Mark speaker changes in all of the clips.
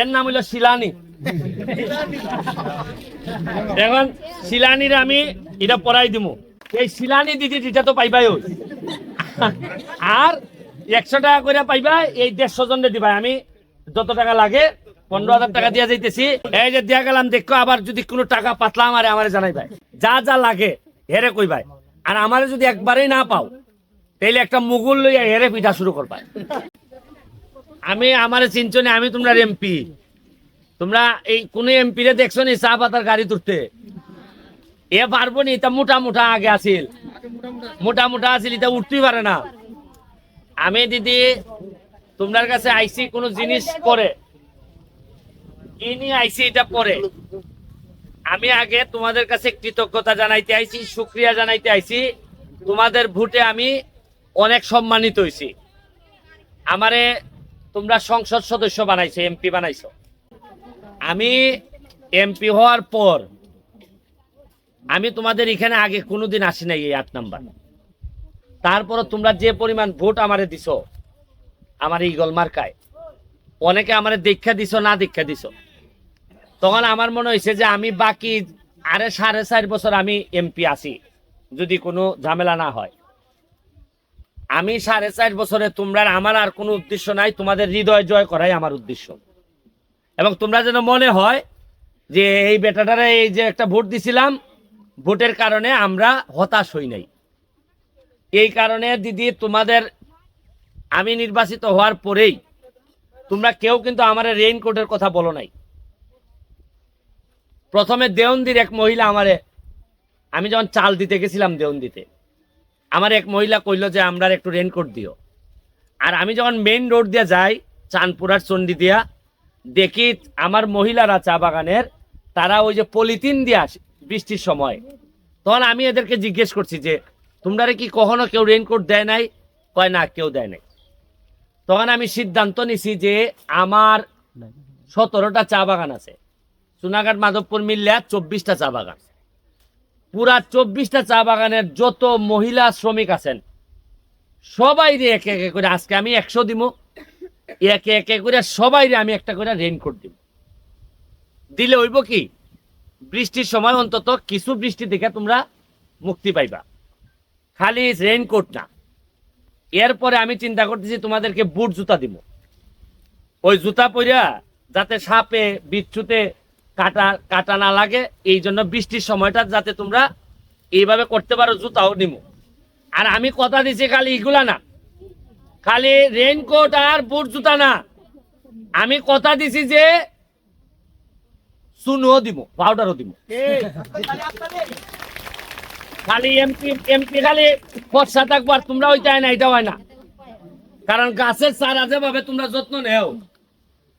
Speaker 1: এর নাম হলো শিলানি। এখন শিলানির আমি এটা পড়াই দিব এই শিলানি দিদি এটা তো পাইবাই আর একশো টাকা করে পাইবা এই দেড়শো জনে দিবা আমি যত টাকা লাগে, পনেরো হাজার টাকা দিয়া যাইতেছি। এই যে দিয়া গেলাম, দেখো আবার যদি কোনো টাকা পাতলা আমারে আমারে জানাই ভাই যা যা লাগে, হেরে কই ভাই আর আমারে যদি একবারেই না পাও, তাইলে একটা মুগুল লইয়া হেরে পিঠা শুরু করবা আমি আমার চিনছনি আমি তোমরা এমপি। তোমরা এই কোন এমপি রে দেখছ নি চা পাতার গাড়ি তুলতে? এ পারব নি, তা মোটা মোটা আগে আসিল মোটা মোটা আসিল এটা উঠতেই পারে না। আমি দিদি তোমার কাছে আইসি কোন জিনিস করে নিয়ে আইসি এটা পরে? আমি আগে তোমাদের কাছে কৃতজ্ঞতা জানাইতে আইছি শুক্রিয়া জানাইতে আইছি। তোমাদের ভোটে আমি অনেক সম্মানিত হইছি। আমারে তোমরা সংসদ সদস্য বানাইছো, এমপি বানাইছো। আমি এমপি হওয়ার পর আমি তোমাদের এখানে আগে কোনোদিন আসি নাই এই আট নাম্বার। তারপরে তোমরা যে পরিমাণ ভোট আমারে দিছ, আমার এই গলমার্কায় অনেকে আমারে দীক্ষা দিছ, না দীক্ষা দিছ। তখন আমার মনে হয়েছে যে আমি বাকি আরে সাড়ে চার বছর আমি এমপি আছি, যদি কোনো ঝামেলা না হয়। আমি সাড়ে চার বছরে তোমরা আমার আর কোনো উদ্দেশ্য নাই, তোমাদের হৃদয় জয় করাই আমার উদ্দেশ্য। এবং তোমরা যেন মনে হয় যে এই বেটাটারে এই যে একটা ভোট দিছিলাম, ভোটের কারণে আমরা হতাশ হই নাই। এই কারণে দিদি, তোমাদের আমি নির্বাচিত হওয়ার পরেই তোমরা কেউ কিন্তু আমার রেইনকোটের কথা বলো নাই। প্রথমে দেওন্দির এক মহিলা আমারে, আমি যখন চাল দিতে গেছিলাম দেওন্দিতে আমার এক মহিলা কইল যে আমরা একটু রেনকোট দিও। আর আমি যখন মেইন রোড দিয়ে যাই চাঁদপুরার চণ্ডী দিয়া দেখি আমার মহিলারা চা বাগানের তারা ওই যে পলিথিন দিয়ে আসে বৃষ্টির সময়। তখন আমি এদেরকে জিজ্ঞেস করছি যে তোমরা কি কখনো কেউ রেনকোট দেয় নাই? কয় না কেউ দেয় নাই। তখন আমি সিদ্ধান্ত নিছি যে আমার সতেরোটা চা বাগান আছে। সোনাঘাট মাধবপুর মিললে চব্বিশটা চা বাগান। পুরা চব্বিশটা চা বাগানের যত মহিলা শ্রমিক আছেন, সবাই রে একে একে করে আজকে আমি একশো দিব একে একে করে সবাই রে আমি একটা করে রেনকোট দিব দিলে হইব কি, বৃষ্টির সময় অন্তত কিছু বৃষ্টি দেখে তোমরা মুক্তি পাইবা। খালি রেনকোট না। এরপরে আমি চিন্তা করতেছি তোমাদেরকে বুট জুতা দিব ওই জুতা পরিয়া যাতে সাপে, বিচ্ছুতে কাটা কাটা না লাগে এই জন্য বৃষ্টির সময়টা যাতে তোমরা এইভাবে করতে পারো, জুতাও নিব আর আমি কথা দিছি খালি এগুলা না। খালি রেনকোট আর বুট জুতা না। আমি কথা দিছি যে সুনও দিব পাউডারও দিব খালি এমপি এমপি খালি ফর্সা থাকব আর তোমরা ওইটা হয় না এটা হয় না। কারণ গাছের চারা যেভাবে তোমরা যত্ন নেও,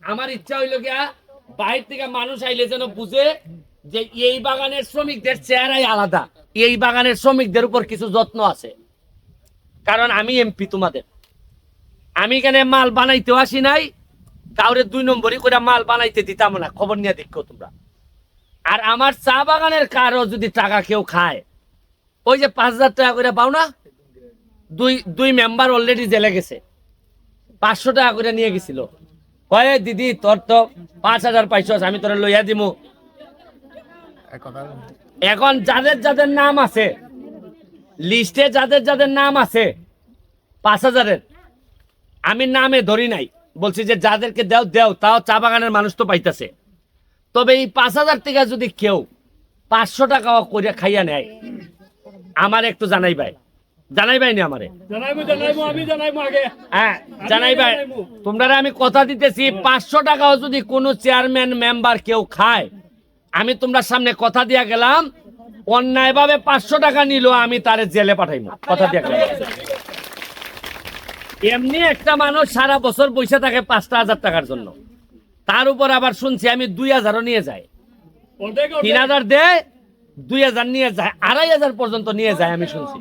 Speaker 1: আমার ইচ্ছা হইল গিয়া বাইরে থেকে মানুষ আইলে যেন বুঝে যে এই বাগানের শ্রমিকদের চেহারাই আলাদা। এই বাগানের শ্রমিকদের উপর কিছু যত্ন আছে। কারণ আমি এমপি তোমাদের। আমি এখানে মাল বানাইতেও আসি নাই, কাউরে দুই নম্বরই করে মাল বানাইতে দিতাম না। খবর নিয়ে দেখো তোমরা। আর আমার চা বাগানের কারও যদি টাকা কেউ খায়, ওই যে পাঁচ হাজার টাকা করে পাও না? দুই দুই মেম্বার অলরেডি জেলে গেছে। পাঁচশো টাকা করে নিয়ে গেছিল। কয়ে দিদি তোর তো পাঁচ হাজার পাইছস আমি তোর লইয়া দিমু। এখন যাদের যাদের নাম আছে লিস্টে যাদের যাদের নাম আছে পাঁচ হাজারের আমি নামে ধরি নাই বলছি যে যাদেরকে দেও দেও তাও চা বাগানের মানুষ তো পাইতেছে। তবে এই পাঁচ হাজার থেকে যদি কেউ পাঁচশো টাকা করে খাইয়া নেয় আমার একটু জানাই ভাই জানাই ভাই নি আমারে? হ্যাঁ জানাই ভাই তোমরা আমি কথা দিতেছি পাঁচশো টাকাও যদি কোনো চেয়ারম্যান মেম্বার কেউ খায় আমি তোমরা সামনে কথা দিয়া গেলাম অন্যায় ভাবে পাঁচশো টাকা নিল আমি তারে জেলে পাঠাইবো কথা দিয়া গেলাম। এমনি একটা মানুষ সারা বছর পয়সা থাকে পাঁচটা হাজার টাকার জন্য। তার উপর আবার শুনছি আমি দুই হাজারও নিয়ে যাই। তিন হাজার দেয় দুই হাজার নিয়ে যায়, আড়াই হাজার পর্যন্ত নিয়ে যায় আমি শুনছি।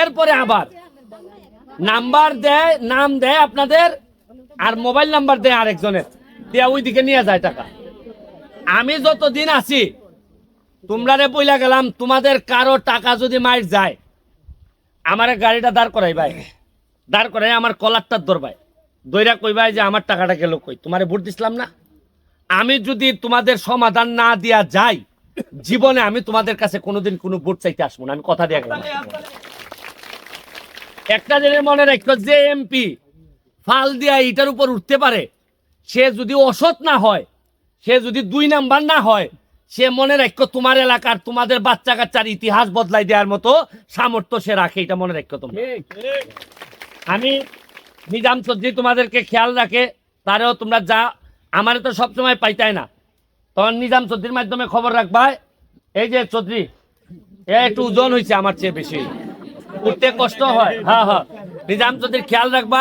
Speaker 1: এরপরে আবার নাম্বার দেয়, নাম দেয় আপনাদের আর মোবাইল নাম্বার দেয় আরেকজনের, দিয়া ওইদিকে নিয়ে যায় টাকা। আমি যতদিন আছি তোমরা রে বইলা গেলাম, তোমাদের কারও টাকা যদি মাইর যায়, আমার গাড়িটা দাঁড় করাই ভাই। দাঁড় করাই আমার কলারটার ধরবাই দইরা কইবাই যে আমার টাকাটা গেল কই? তোমারে ভোট দিছিলাম না। আমি যদি তোমাদের সমাধান না দিয়া যাই জীবনে আমি তোমাদের কাছে কোনোদিন কোনো ভোট চাইতে আসব না আমি কথা দিয়ে গেলাম। একটা জিনিস মনে রাখো যে এমপি ফাল দিয়া এটার উপর উঠতে পারে সে যদি অসৎ না হয় সে যদি দুই নাম্বার না হয় সে মনে রাখো তোমার এলাকার তোমাদের বাচ্চা কাচ্চার ইতিহাস বদলাই দেওয়ার মতো সামর্থ্য সে রাখে এটা মনে রাখো তোমরা। আমি নিজাম চৌধুরী তোমাদেরকে খেয়াল রাখে তারেও তোমরা যা আমার তো সবসময় পাইতাই না। তখন নিজাম চৌধুরীর মাধ্যমে খবর রাখবা। এই যে চৌধুরী, এ একটু ওজন হয়েছে আমার চেয়ে বেশি। উঠতে কষ্ট হয়। হ্যাঁ হ্যাঁ। নিজাম চৌধুরীর খেয়াল রাখবা,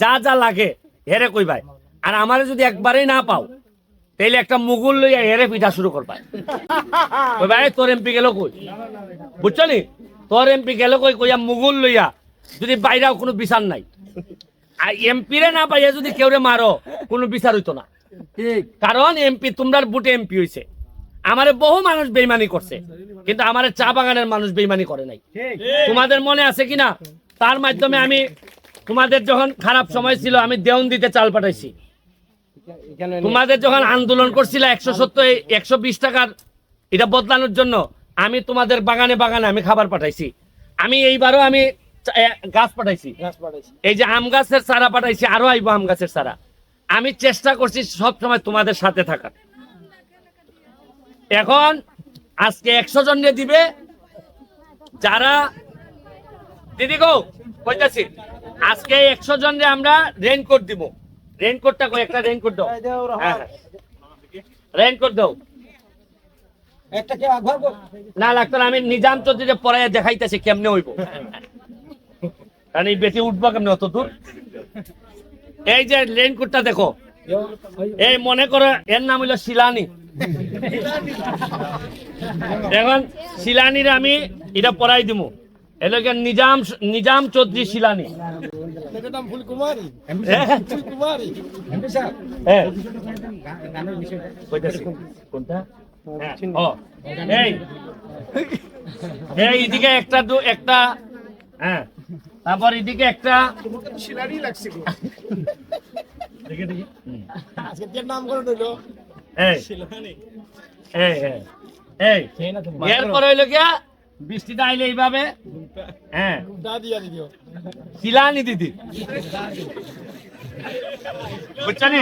Speaker 1: যা যা লাগে, হেরে কইবাই। আর আমারে যদি একবারেই না পাও, তাইলে একটা মুগুল লইয়া হেরে পিঠা শুরু করবা। ওই ভাই তোর এমপি গেল কই? বুঝছ নি? তোর এমপি গেল কই? কইয়া মুগুল লইয়া, যদি বাইরেও কোনো বিচার নাই। আর এমপিরে না পাইয়া যদি কেউরে মারো, কোনো বিচার হইতো না। কারণ এমপি তোমরার বুটে এমপি হইছে। আমারে বহু মানুষ বেইমানি করছে কিন্তু আমারে চা বাগানের মানুষ বেইমানি করে নাই। তোমাদের মনে আছে কিনা? তার মাধ্যমে আমি তোমাদের যখন খারাপ সময় ছিল আমি দেওন দিতে চাল পাঠাইছি। তোমাদের যখন আন্দোলন করছিল একশো সত্তর একশো বিশ টাকার এটা বদলানোর জন্য আমি তোমাদের বাগানে বাগানে আমি খাবার পাঠাইছি। আমি এইবারও আমি গাছ পাঠাইছি। এই যে আম গাছের চারা পাঠাইছি আরও আইব আম গাছের চারা। আমি চেষ্টা করছি সব সময় তোমাদের সাথে থাকার। এখন আজকে একশো জন দিবে। যারা দিদি গো কইতাছি আজকে একশো জন রে আমরা রেনকোট দিব। রেনকোটটা কই? একটা রেনকোট দাও। হ্যাঁ রেনকোট দাও।
Speaker 2: কে আঘর
Speaker 1: না লাগতো না আমি নিজাম চৌধুরী পড়াইয়া দেখাইতেছি কেমনে হইব। কারণ এই বেটি উঠবো কেমনে অত দূর? এই যে রেনকোটটা দেখো। এই মনে করো এর নাম হইল শিলানি। এখন শিলানির আমি এটা পড়াই দিব এলাকার নিজাম নিজাম চৌধুরী শিলানি। হ্যাঁ, একটা দু একটা হ্যাঁ। তারপর এদিকে একটা
Speaker 2: শিলারি লাগছে গো।
Speaker 1: দেখে দেখি
Speaker 2: আজকে নাম করে দিলো
Speaker 1: এই এই এই এই এরপর হইল বৃষ্টিটা আইলে এইভাবে। হ্যাঁ। শিলানি দিদি। বুঝছানি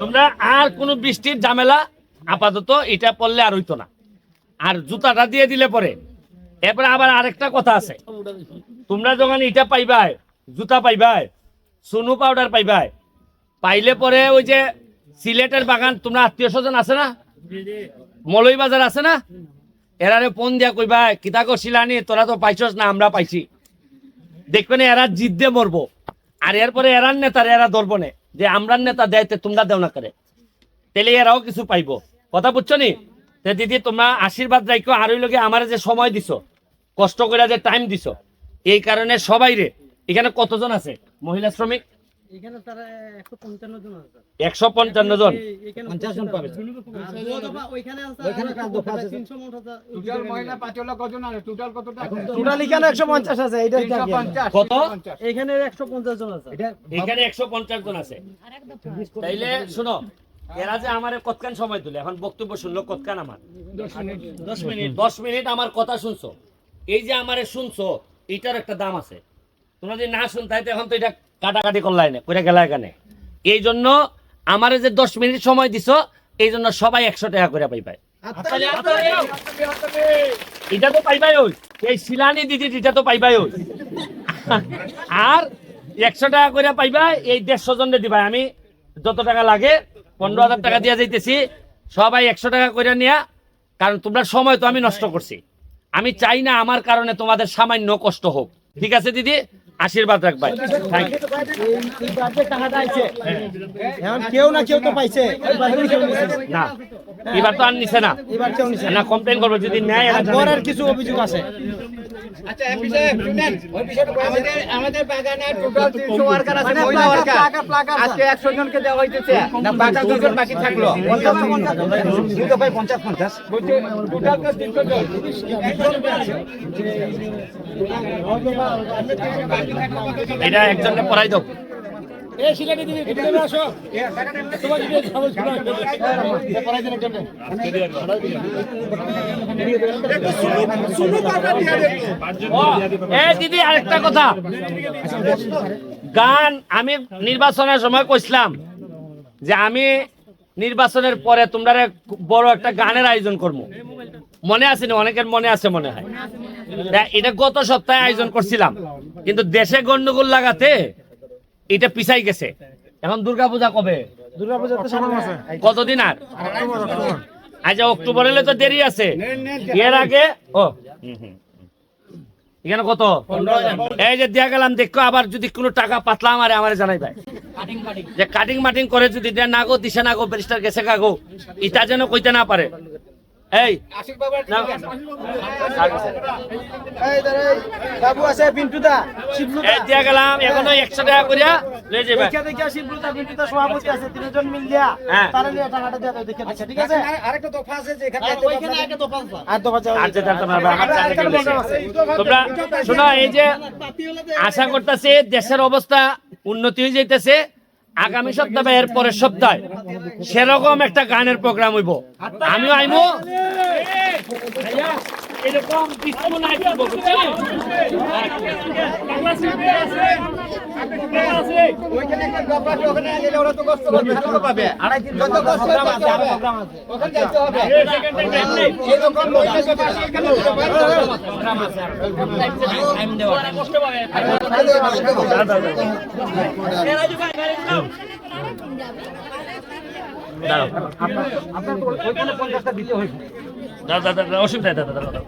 Speaker 1: তোমরা আর কোনো বৃষ্টির ঝামেলা আপাতত এটা পড়লে আর হইতো না। আর জুতাটা দিয়ে দিলে পরে। এরপরে আবার আরেকটা কথা আছে। তোমরা যখন ইটা পাইবাই, জুতা পাইবাই, সুনু পাউডার পাইবাই, পাইলে পরে ওই যে সিলেটের বাগান, তোমরা আত্মীয় স্বজন আছে না? মলই বাজার আছে না? এরারে ফোন দিয়া কইবা কিতা করছিলানি তোরা তো পাইছস না, আমরা পাইছি। দেখবেন এরা জিদ দিয়ে মরবো। আর এরপরে এরার নেতার এরা ধরবো না। যে আমরার নেতা দেয় তোমরা দেও না করে। তাহলে এরাও কিছু পাইবো। কথা বুঝছ নি? দিদি, তোমরা আশীর্বাদ রাখো আর ওই লোকে আমার যে সময় দিছো, কষ্ট করে যে টাইম দিছো এই কারণে সবাই রে। এখানে কতজন আছে? মহিলা শ্রমিক?
Speaker 3: এখানে একশো পঞ্চান্ন জন এখানে
Speaker 2: একশো পঞ্চাশ
Speaker 3: জন আছে।
Speaker 1: তাইলে শোনো এরা যে আমার কতক্ষণ সময় দিলে? এখন বক্তব্য শুনলো কতক্ষণ আমার? দশ মিনিট। দশ মিনিট আমার কথা শুনছো। এই যে আমারে শুনছো এটার একটা দাম আছে। তোমরা যদি না শুন তাই তো এখন তো এটা কাটাকাটি করলাই না করে গেলা এখানে। এই জন্য আমারে যে দশ মিনিট সময় দিছ এই জন্য সবাই একশো টাকা করে পাইবাই এটা তো পাইবাই ওই। এই শিলানি দিদি এটা তো পাইবাই ওই। আর একশো টাকা করে পাইবা এই দেড়শো জনে দিবা। আমি যত টাকা লাগে পনেরো হাজার টাকা দিয়ে যাইতেছি। সবাই একশো টাকা করে নিয়া কারণ তোমরা সময় তো আমি নষ্ট করছি। আমি চাই না আমার কারণে তোমাদের সামান্য কষ্ট হোক। ঠিক আছে দিদি? আশীর্বাদ রাখবাই
Speaker 2: কেউ না কেউ তো পাইছে। এবার না।
Speaker 1: এবার তো আর নিছে না।
Speaker 2: না।
Speaker 1: কমপ্লেন করব যদি নেয়
Speaker 2: কিছু অভিযোগ আছে।
Speaker 4: আচ্ছা এমপি সাহেব শুনেন আমাদের আমাদের বাগানে টোটাল তিনশো ওয়ার্কার আছে মহিলা ওয়ার্কার আজকে একশো জনকে দেওয়া হইতেছে না বাকি দুজন থাকল টোটাল জন
Speaker 1: এটা একজনকে পড়াই দাও
Speaker 2: দিদি,
Speaker 1: আরেকটা কথা। গান আমি নির্বাচনের সময় কইছিলাম যে আমি নির্বাচনের পরে তোমরা বড় একটা গানের আয়োজন করব। মনে আছে না? অনেকের মনে আছে মনে হয়। এটা গত সপ্তাহে আয়োজন করছিলাম। কিন্তু দেশে গন্ডগোল লাগাতে এটা পিছাই গেছে। এখন দুর্গাপূজা কবে?
Speaker 2: দুর্গাপূজা তো সামনে আছে।
Speaker 1: কতদিন আর? আচ্ছা অক্টোবর হলে তো দেরি আছে। এর আগে ও। এখানে কত? এই যে দিয়া গেলাম দেখো আবার যদি কোনো টাকা পাতলা আমারে আমারে জানাই ভাই যে কাটিং মাটিং করে যদি দেয়া না গো দিশা না গো ব্যারিস্টার গেছে কাগো ইটা যেন কইতে না পারে। এই
Speaker 4: আশিক বাবার
Speaker 1: না।
Speaker 2: এই দাঁড়াই বাবু আছে পিন্টুদা শিবলুদা।
Speaker 1: দিয়া গেলাম এখনও একশো টাকা করিয়া লয়ে যাবে
Speaker 2: দেখা দেখা শিবলুদা পিন্টুদা সভাপতি আছে তিনজন মিল
Speaker 1: হ্যাঁ।
Speaker 2: তারা নিয়ে টাকাটা দিয়ে দেখে দেখে ঠিক আছে
Speaker 4: আরেকটা দফা আছে যে এখানে
Speaker 2: ওইখানে একটা দোকান আছে। আর দোকান যাও
Speaker 1: আর যে তোমার আমার শোনো এই যে আশা করতেছে দেশের অবস্থা উন্নতি হয়ে যাইতেছে। আগামী সপ্তাহে এর পরের সপ্তাহে সেরকম একটা গানের প্রোগ্রাম হইব। আমিও আইমো। এরকম কিছু না আইবো, বুঝছেন?
Speaker 5: আছে আছে
Speaker 4: ওইখানে একটা দফা আছে, ওখানে গেলে ওরা তো কষ্ট করবে ভালো পাবে যত কষ্ট হবে ওখানে যাইতে হবে
Speaker 5: এই টাইম নেই
Speaker 4: দোকান বসে পাশে এখানে উঠতে পারে।
Speaker 5: কষ্ট পাবে
Speaker 1: দাঁড়াও। দাঁড়াও, দাঁড়াও, দাঁড়াও, অসুবিধা দাদা দাঁড়াও, দাদা দাঁড়াও।